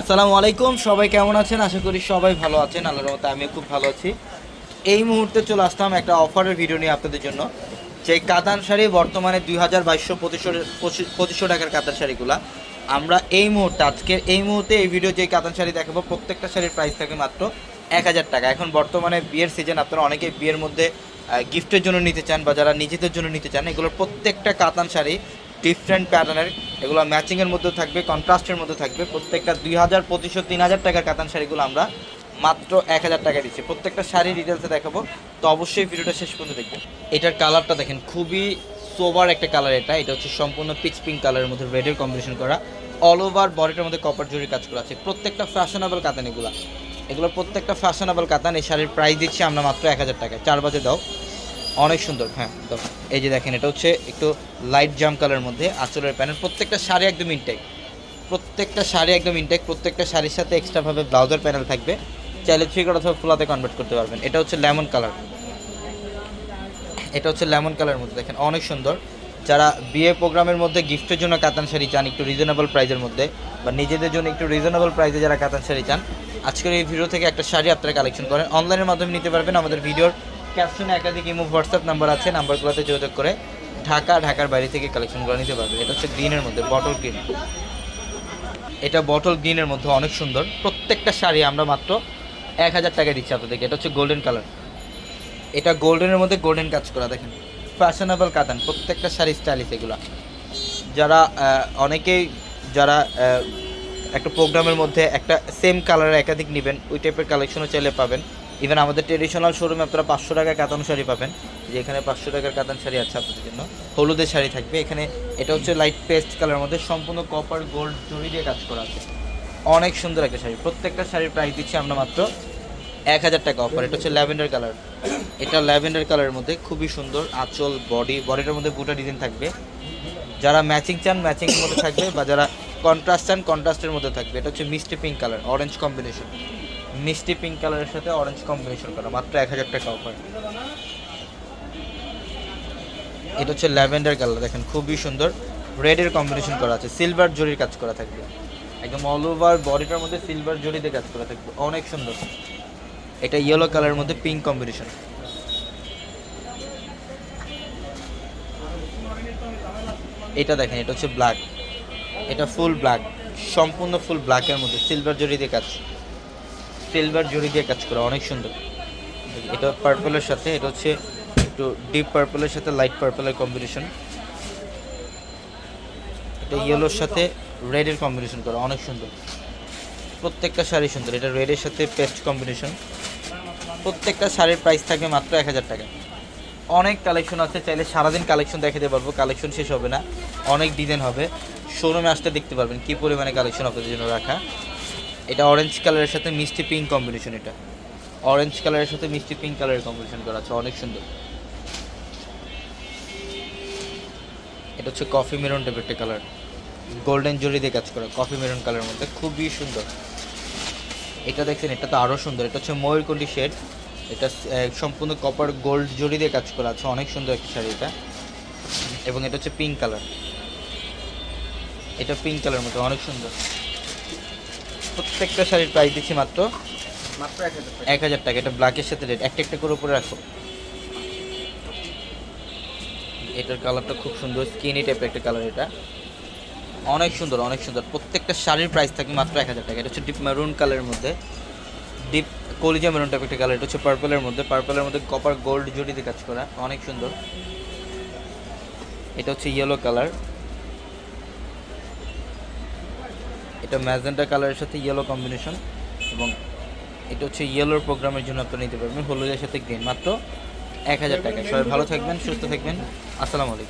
আসসালামু আলাইকুম, সবাই কেমন আছেন? আশা করি সবাই ভালো আছেন, আল্লাহর রহমতে আমিও খুব ভালো আছি। এই মুহূর্তে চলে আসলাম একটা অফারের ভিডিও নিয়ে আপনাদের জন্য। যে কাতান শাড়ি বর্তমানে দুই হাজার বাইশশো পঁচিশশো পঁচিশশো টাকার কাতান শাড়িগুলা। আমরা এই মুহূর্তে, আজকের এই মুহূর্তে এই ভিডিও যে কাতান শাড়ি দেখাবো, প্রত্যেকটা শাড়ির প্রাইস থাকে মাত্র এক হাজার টাকা। এখন বর্তমানে বিয়ের সিজন আপনারা অনেকে বিয়ের মধ্যে গিফটের জন্য নিতে চান বা যারা নিজেদের জন্য নিতে চান, এগুলোর প্রত্যেকটা কাতান শাড়ি ডিফারেন্ট প্যাটার্নের এগুলো ম্যাচিংয়ের মধ্যে থাকবে কন্ট্রাস্টের মধ্যে থাকবে। প্রত্যেকটা দুই হাজার, পঁচিশশো, তিন হাজার টাকার কাতান শাড়িগুলো আমরা মাত্র এক হাজার টাকা দিচ্ছি। প্রত্যেকটা শাড়ি ডিটেলসে দেখাবো। তো অবশ্যই ভিডিওটা শেষ পর্যন্ত দেখবেন। এটার কালারটা দেখেন, খুবই সোবার একটা কালার এটা। এটা হচ্ছে সম্পূর্ণ পিচ পিঙ্ক কালারের মধ্যে রেডের কম্বিনেশন করা। অল ওভার বডিটার মধ্যে কপার জরির কাজ করা আছে। প্রত্যেকটা ফ্যাশনেবল কাতান এগুলো। এগুলো প্রত্যেকটা ফ্যাশনেবল কাতান এই শাড়ির প্রাইস দিচ্ছি আমরা মাত্র এক হাজার টাকায়। চার বাজে দাও। অনেক সুন্দর হ্যাঁ এই যে দেখেন, এটা হচ্ছে একটু লাইট জাম কালারের মধ্যে আঁচলের প্যানেল প্রত্যেকটা শাড়ি একদম ইনটেক প্রত্যেকটা শাড়ি একদম ইনটেক প্রত্যেকটা শাড়ির সাথে এক্সট্রাভাবে ব্লাউজার প্যানেল থাকবে। চাইলে থ্রি অথবা ফুলাতে কনভার্ট করতে পারবেন। এটা হচ্ছে লেমন কালার এটা হচ্ছে লেমন কালারের মধ্যে দেখেন, অনেক সুন্দর। যারা বিয়ে প্রোগ্রামের মধ্যে গিফটের জন্য কাতান শাড়ি চান, একটু রিজনেবল প্রাইজের মধ্যে, বা নিজেদের জন্য একটু রিজনেবল প্রাইজে যারা কাতান শাড়ি চান, আজকের এই ভিডিও থেকে একটা শাড়ি আপনারা কালেকশন করেন। অনলাইনের মাধ্যমে নিতে পারবেন আমাদের ভিডিওর ক্যাপশনে একাধিক ইমো হোয়াটসঅ্যাপ নাম্বার আছে, নাম্বারগুলোতে যোগাযোগ করে ঢাকা, ঢাকার বাইরে থেকে কালেকশনগুলো নিতে পারবে। এটা হচ্ছে গ্রিনের মধ্যে, বটল গ্রিন। এটা বটল গ্রিনের মধ্যে অনেক সুন্দর। প্রত্যেকটা শাড়ি আমরা মাত্র এক হাজার টাকা দিচ্ছি আপনাদেরকে। এটা হচ্ছে গোল্ডেন কালার এটা গোল্ডেনের মধ্যে গোল্ডেন কাজ করা, দেখেন। ফ্যাশনেবল কাতান প্রত্যেকটা শাড়ি স্টাইলিশ এগুলা যারা অনেকেই যারা একটা প্রোগ্রামের মধ্যে একটা সেম কালারের একাধিক নেবেন, ওই টাইপের কালেকশনও চাইলে পাবেন। ইভেন আমাদের ট্রেডিশনাল শোরুমে আপনারা পাঁচশো টাকায় কাতান শাড়ি পাবেন। যে এখানে পাঁচশো টাকার কাতান শাড়ি আছে আপনাদের জন্য। হলুদের শাড়ি থাকবে। এখানে এটা হচ্ছে লাইট পেস্ট কালারের মধ্যে সম্পূর্ণ কপার গোল্ড জড়ি দিয়ে কাজ করা আছে। অনেক সুন্দর একটা শাড়ি। প্রত্যেকটা শাড়ির প্রাইস দিচ্ছি আমরা মাত্র এক হাজার টাকা অফার এটা হচ্ছে ল্যাভেন্ডার কালার এটা ল্যাভেন্ডার কালারের মধ্যে খুবই সুন্দর আঁচল বডি বডিটার মধ্যে বুটা ডিজাইন থাকবে। যারা ম্যাচিং চান ম্যাচিংয়ের মধ্যে থাকবে বা যারা কন্ট্রাস্ট চান কন্ট্রাস্টের মধ্যে থাকবে। এটা হচ্ছে মিষ্টি পিঙ্ক কালার অরেঞ্জ কম্বিনেশন মিষ্টি পিঙ্ক কালারের সাথে অরেঞ্জ কম্বিনেশন করা, মাত্র এক হাজার টাকা অফার এটা হচ্ছে ল্যাভেন্ডার কালার দেখেন খুবই সুন্দর। রেডের কম্বিনেশন করা আছে সিলভার জরির কাজ করা থাকবে। একদম অল ওভার বডিটার মধ্যে সিলভার জরিতে কাজ করা থাকবে, অনেক সুন্দর। এটা ইয়েলো কালারের মধ্যে পিঙ্ক কম্বিনেশন এটা দেখেন, এটা হচ্ছে ব্ল্যাক এটা ফুল ব্ল্যাক সম্পূর্ণ ফুল ব্ল্যাকের মধ্যে সিলভার জরি দিয়ে কাজ। সিলভার জরি দিয়ে কাজ করা, অনেক সুন্দর। এটা পার্পলের সাথে, এটা হচ্ছে একটু ডিপ পার্পলের সাথে লাইট পার্পলের কম্বিনেশন এটা ইয়েলোর সাথে রেডের কম্বিনেশন করা, অনেক সুন্দর। প্রত্যেকটা শাড়ি সুন্দর, এটা রেডের সাথে পেস্ট কম্বিনেশন প্রত্যেকটা শাড়ির প্রাইস থাকবে মাত্র এক হাজার টাকা। অনেক কালেকশন আছে, চাইলে সারাদিন কালেকশন দেখাতে পারব কালেকশন শেষ হবে না। অনেক ডিজাইন হবে। শোরুমে আসতে দেখতে পারবেন কী পরিমাণে কালেকশন আপনাদের জন্য রাখা। এটা অরেঞ্জ কালারের সাথে মিষ্টি পিঙ্ক কম্বিনেশন এটা। অরেঞ্জ কালারের সাথে মিষ্টি পিঙ্ক কালারের কম্বিনেশন করা আছে, অনেক সুন্দর। এটা হচ্ছে কফি মেরুন টাইপের একটা কালার গোল্ডেন জরি দিয়ে কাজ করা কফি মেরুন কালারের মধ্যে, খুবই সুন্দর। এটা দেখছেন, এটা তো আরও সুন্দর। এটা হচ্ছে ময়ূরকন্ডি শেড এটা সম্পূর্ণ কপার গোল্ড জরি দিয়ে কাজ করা আছে, অনেক সুন্দর একটা শাড়ি এটা। এবং এটা হচ্ছে পিঙ্ক কালার এটা পিঙ্ক কালার মধ্যে, অনেক সুন্দর। প্রত্যেকটা শাড়ির প্রাইস দিচ্ছি মাত্র মাত্র এক হাজার টাকা। এটা ব্ল্যাকের সাথে রেড একটা একটা করে উপরে রাখো। এটার কালারটা খুব সুন্দর স্কিনি টাইপের একটা কালার এটা। অনেক সুন্দর অনেক সুন্দর। প্রত্যেকটা শাড়ির প্রাইস থাকে মাত্র এক হাজার টাকা। এটা হচ্ছে ডিপ মেরুন কালারের মধ্যে। ডিপ কলিজা মেরুন টাইপের একটা কালার এটা হচ্ছে পার্পলের মধ্যে। পার্পলের মধ্যে কপার গোল্ড জড়িতে কাজ করা অনেক সুন্দর। এটা হচ্ছে ইয়েলো কালার এটা ম্যাজেন্টা কালারের সাথে ইয়েলো কম্বিনেশন এবং এটা হচ্ছে ইয়েলোর প্রোগ্রামের জন্য আপনারা নিতে পারবেন। হলুদের সাথে গ্রিন মাত্র এক হাজার টাকা সবাই ভালো থাকবেন, সুস্থ থাকবেন। আসসালামু আলাইকুম।